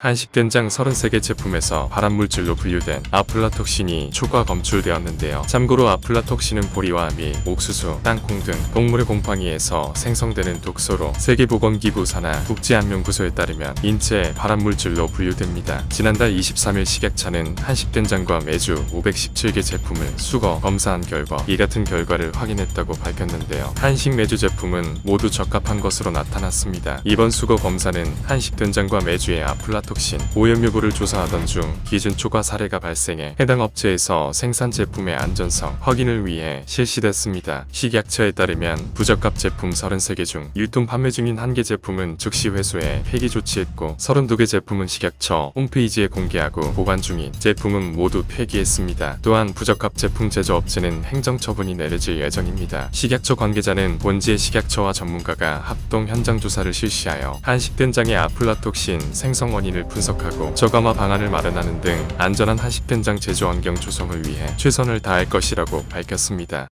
한식 된장 33개 제품에서 발암물질로 분류된 아플라톡신이 초과 검출되었는데요. 참고로 아플라톡신은 보리와 미, 옥수수, 땅콩 등 동물의 곰팡이에서 생성되는 독소로 세계보건기구 산하 국제안면구소에 따르면 인체에 발암물질로 분류됩니다. 지난달 23일 식약처는 한식 된장과 메주 517개 제품을 수거 검사한 결과 이 같은 결과를 확인했다고 밝혔는데요. 한식 메주 제품은 모두 적합한 것으로 나타났습니다. 이번 수거 검사는 한식 된장과 메주의 아플라 톡신 오염 여부를 조사하던 중 기준 초과 사례가 발생해 해당 업체에서 생산 제품의 안전성 확인을 위해 실시됐습니다. 식약처에 따르면 부적합 제품 33개 중 유통 판매 중인 1개 제품은 즉시 회수해 폐기 조치했고 32개 제품은 식약처 홈페이지에 공개하고 보관 중인 제품은 모두 폐기했습니다. 또한 부적합 제품 제조업체는 행정처분이 내려질 예정입니다. 식약처 관계자는 본지의 식약처와 전문가가 합동 현장 조사를 실시하여 한식된장의 아플라톡신 생성 원인을 분석하고 저감화 방안을 마련하는 등 안전한 한식된장 제조 환경 조성을 위해 최선을 다할 것이라고 밝혔습니다.